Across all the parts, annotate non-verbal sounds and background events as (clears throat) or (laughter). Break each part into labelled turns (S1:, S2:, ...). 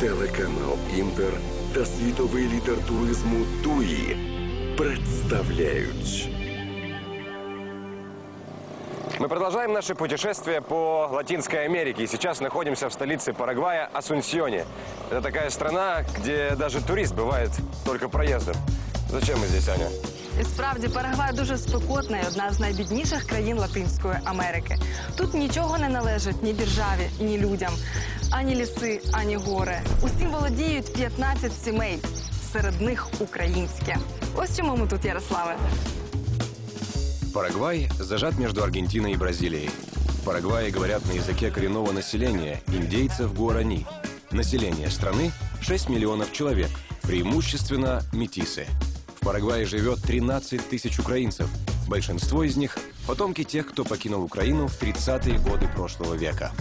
S1: телеканал Інтер та світовий лідер туризму ТУІ представляють.
S2: Мы продолжаем наше путешествие по Латинской Америке. И сейчас находимся в столице Парагвая Асунсьоне. Это такая страна, где даже турист бывает только проездом. Зачем мы здесь, Аня?
S3: І справді Парагвай дуже спекотна і одна з найбідніших країн Латинської Америки. Тут нічого не належить ні державі, ні людям, ані ліси, ані гори. Усім володіють 15 сімей. Серед них українське. Ось чому ми тут, Ярославе.
S2: Парагвай зажат между Аргентиной и Бразилией. В Парагвае говорят на языке коренного населения, индейцев гуарани. Население страны 6 миллионов человек, преимущественно метисы. В Парагвае живет 13 тысяч украинцев. Большинство из них – потомки тех, кто покинул Украину в 30-е годы прошлого века.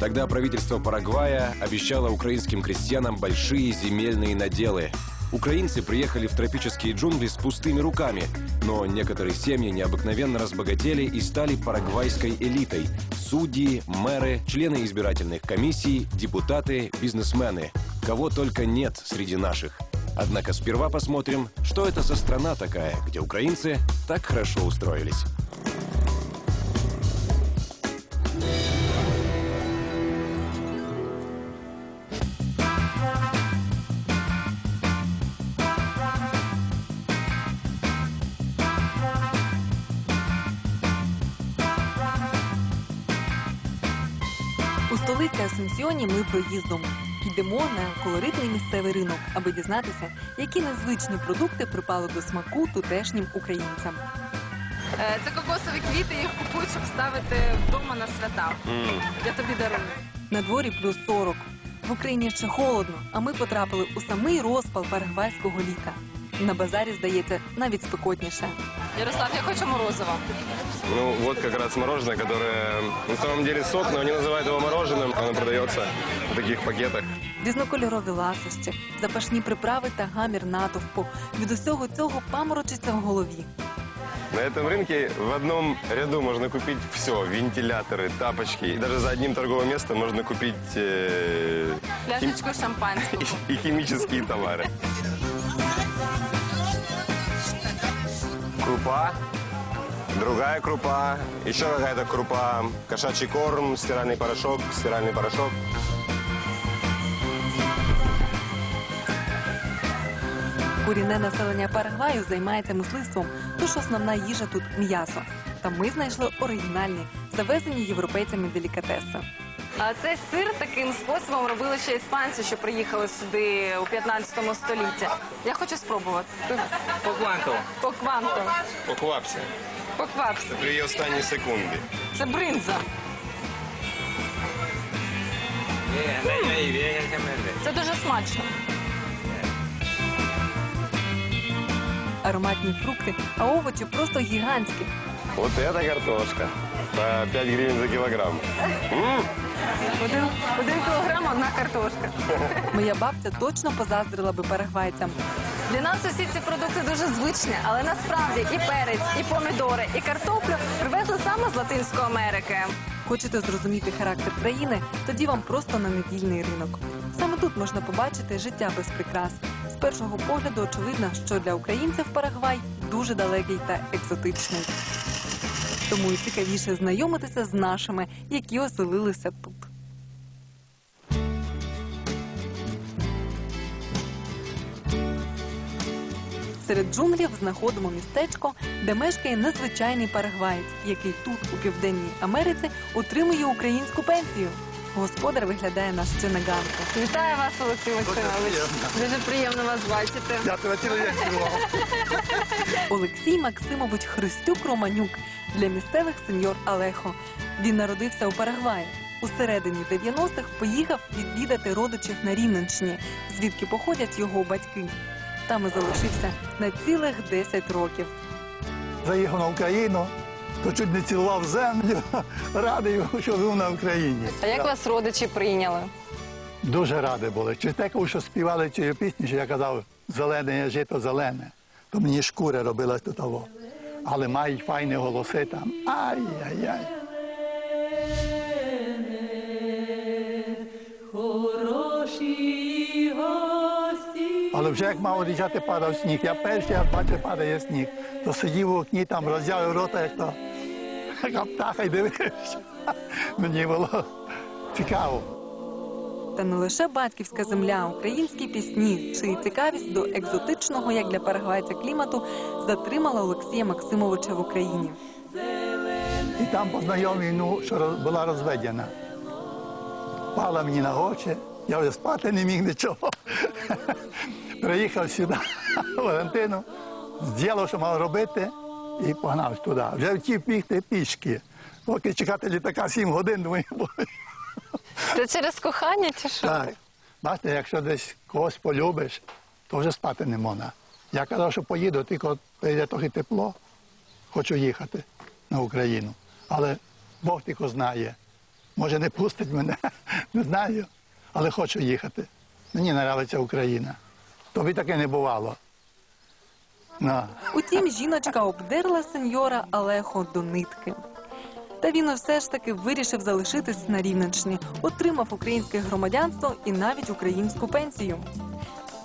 S2: Тогда правительство Парагвая обещало украинским крестьянам большие земельные наделы. Украинцы приехали в тропические джунгли с пустыми руками, но некоторые семьи необыкновенно разбогатели и стали парагвайской элитой. Судьи, мэры, члены избирательных комиссий, депутаты, бизнесмены. Кого только нет среди наших. Однако сперва посмотрим, что это за страна такая, где украинцы так хорошо устроились.
S4: У столиці ми проїздом. Йдемо на колоритний місцевий ринок, аби дізнатися, які незвичні продукти припали до смаку тутешнім українцям.
S3: Е, Це кокосові квіти, їх купують, щоб ставити вдома на свята. Я тобі дарую.
S4: На дворі плюс 40. В Україні ще холодно, а ми потрапили у самий розпал парагвайського літа. На базарі, здається, навіть спекотніше.
S3: Ярослав, я хочу морозиво.
S2: Ну, вот как раз мороженое, которое на самом деле сок, но они называют его мороженым. Оно продается в таких пакетах.
S4: Різнокольорові ласощі, запашні приправи та гамір натовпу. Від усього цього паморочиться в голові.
S2: На этом рынке в одном ряду можно купить все. Вентиляторы, тапочки. И даже за одним торговым местом можно купить э, хим-
S3: Пляшечку шампанського. (laughs)
S2: и химические товары. Крупа, другая крупа, еще какая-то крупа, кошачий корм, стиральный порошок, стиральный порошок.
S4: Корінне населення Парагваю займається мисливством, тож основна їжа тут м'ясо. Та ми знайшли оригінальні, завезені європейцями делікатеси.
S3: А цей сир таким способом робили ще іспанці, що приїхали сюди у 15 столітті. Я хочу спробувати.
S2: По кванту.
S3: По кванту.
S2: Поквапся.
S3: Поквапся.
S2: При її останній секунді.
S3: Це бринза. Це дуже смачно.
S4: Ароматні фрукти, а овочі просто гігантські.
S2: Вот это картошка. По 5 гривен за килограмм. М,
S3: Один, один кілограм, одна картошка.
S4: Моя бабця точно позаздрила би парагвайцям.
S3: Для нас усі ці продукти дуже звичні, але насправді і перець, і помідори, і картоплю привезли саме з Латинської Америки.
S4: Хочете зрозуміти характер країни? Тоді вам просто на недільний ринок. Саме тут можна побачити життя без прикрас. З першого погляду очевидно, що для українців Парагвай дуже далекий та екзотичний. Тому і цікавіше знайомитися з нашими, які оселилися тут. Серед джунглів знаходимо містечко, де мешкає незвичайний парагваєць, який тут, у південній Америці, отримує українську пенсію. Господар виглядає на ще на ганку.
S3: Вітаю вас, Олексій Максимович. Дуже приємно вас бачити.
S5: Цілий день керував.
S4: Олексій Максимович Христюк Романюк для місцевих сеньор Алехо. Він народився у Парагваї. У середині 90-х поїхав відвідати родичів на Рівненщині, звідки походять його батьки. Там і залишився на цілих 10 років.
S5: Заїхав на Україну, то чуть не цілував землю. (laughs) Радий, що був на Україні.
S3: А як вас родичі прийняли?
S5: Дуже радий були. Чи те, що співали цю пісню, що я казав, зелене жито зелене, то мені шкура робилась до того. Але мають файні голоси там. Ай-яй-яй. Але вже як мав ріжати, падав сніг. Я перший раз бачив, падає сніг. То сидів у окні, там роззявив рота, як то (laughs) яка птаха й дивився. (laughs) Мені було цікаво.
S4: Та не лише батьківська земля, українські пісні чи цікавість до екзотичного, як для парагвайця клімату, затримала Олексія Максимовича в Україні.
S5: І там познайомив, ну, що була розведена. Пала мені на очі, я вже спати не міг нічого. (laughs) Приїхав сюди, в (laughs) Валентину, зробив, що мав робити, і погнав туди. Вже втів бігти пішки. Поки чекати літака 7 годин, думаю, бо
S3: Це через кохання чи що?
S5: так. Бачите, якщо десь когось полюбиш, то вже спати не можна. Я казав, що поїду, тільки прийде трохи тепло, хочу їхати на Україну. Але Бог тільки знає. Може, не пустить мене, (laughs) не знаю, але хочу їхати. Мені подобається Україна. Тобі таке не бувало. На.
S4: Утім, жіночка обдерла сеньора Алехо до нитки. Та він все ж таки вирішив залишитись на Рівненщині, отримав українське громадянство і навіть українську пенсію.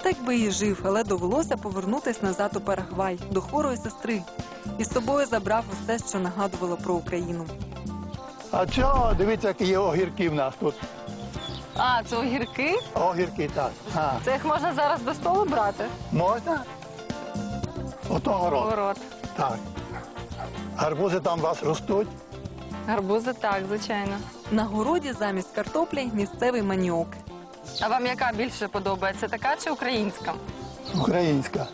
S4: Так би і жив, але довелося повернутись назад у Парагвай до хворої сестри. І з собою забрав усе, що нагадувало про Україну.
S5: А чого? Дивіться, які є огірки в нас тут.
S3: А, це огірки?
S5: Огірки так. А,
S3: Це їх можна зараз до столу брати?
S5: можна? Ото город.
S3: Город.
S5: Так. Гарбузи там у вас ростуть.
S3: Гарбузи так, звичайно.
S4: На городі замість картоплі місцевий маніок.
S3: А вам яка більше подобається, така чи українська?
S5: Українська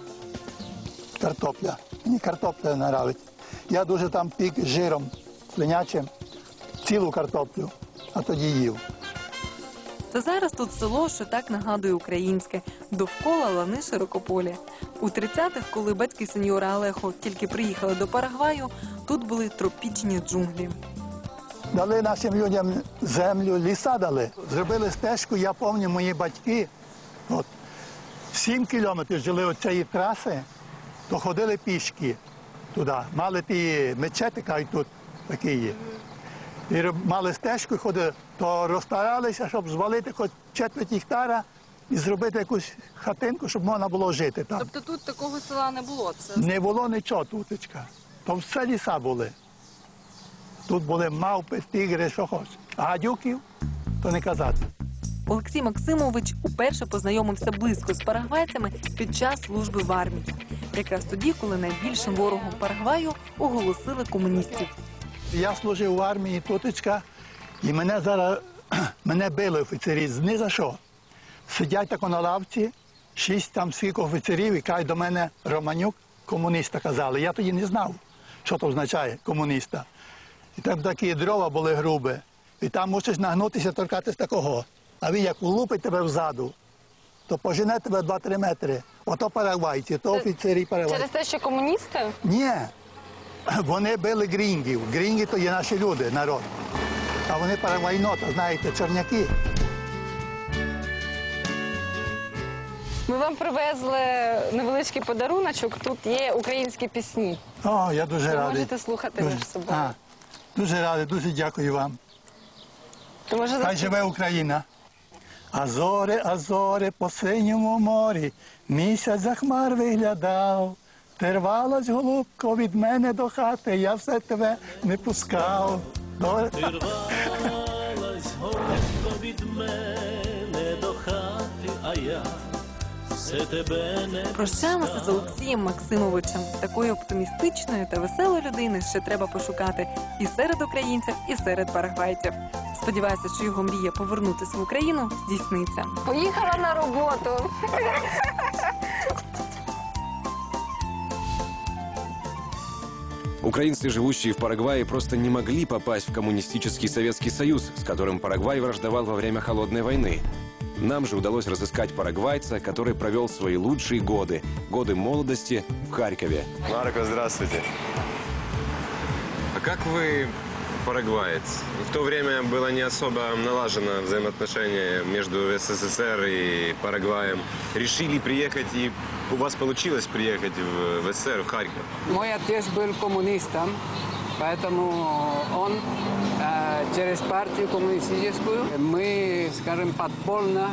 S5: картопля. Мені картопля не нравиться. Я дуже там пік з жиром свинячим, цілу картоплю, а тоді їв.
S4: Зараз тут село, що так нагадує українське, довкола лани широкополі. У 30-х, коли батьки сеньора Алехо тільки приїхали до Парагваю, тут були тропічні джунглі.
S5: Дали нашим людям землю, ліса дали. Зробили стежку, я пам'ятаю, мої батьки. От, сім кілометрів жили від цієї траси, то ходили пішки туди. Мали ті мечети, кажуть, тут такі є. І мали стежку і ходили, то розстаралися, щоб звалити хоч четверть гектара і зробити якусь хатинку, щоб можна було жити там.
S3: Тобто тут такого села не було. Це
S5: Не було нічого тутечка. То все ліса були. Тут були мавпи, тигри, що хоч. А гадюків, то не казати.
S4: Олексій Максимович уперше познайомився близько з парагвайцями під час служби в армії. Якраз тоді, коли найбільшим ворогом Парагваю оголосили комуністів.
S5: Я служив в армії тутечка, і мене зараз (clears throat) мене били офіцері. Ні за що. Сидять тако на лавці, шість там скільки офіцерів, і кажуть до мене Романюк, комуніста казали. Я тоді не знав, що це означає комуніста. І там такі дрова були грубі. І там мусиш нагнутися, торкатись такого. А він як улупить тебе взаду, то пожене тебе 2-3 метри. Ото парагвайці, то офіцері парагвайці.
S3: через те, що комуністи?
S5: Ні. (clears throat) Вони били грінгів. Грінги то є наші люди, народ. А вони парагвайнота, знаєте, чорняки.
S3: Ми вам привезли невеличкий подаруночок. Тут є українські пісні.
S5: О, я дуже
S3: Ви
S5: радий.
S3: можете слухати
S5: Дуже-
S3: між собою.
S5: А, дуже радий, дуже дякую вам.
S3: То може
S5: Хай живе Україна. Азори, азори по синьому морі, місяць за хмар виглядав. Ти рвалась, голубко, від мене до хати, я все тебе не пускав. Добре?
S6: Рвалась голубко від мене до хати, а я все тебе не
S4: Прощаємося з Олексієм Максимовичем. Такої оптимістичної та веселої людини ще треба пошукати і серед українців, і серед парагвайців. Сподіваюся, що його мрія повернутися в Україну здійсниться.
S3: поїхала на роботу.
S2: Украинцы, живущие в Парагвае, просто не могли попасть в коммунистический Советский Союз, с которым Парагвай враждовал во время Холодной войны. Нам же удалось разыскать парагвайца, который провел свои лучшие годы, годы молодости в Харькове.
S7: Марко, здравствуйте. А как вы парагваец? В то время было не особо налажено взаимоотношения между СССР и Парагваем. Решили приехать, и у вас получилось приехать в, в СССР, в Харьков.
S8: Мой отец был коммунистом, поэтому он э, через партию коммунистическую мы, скажем, подпольно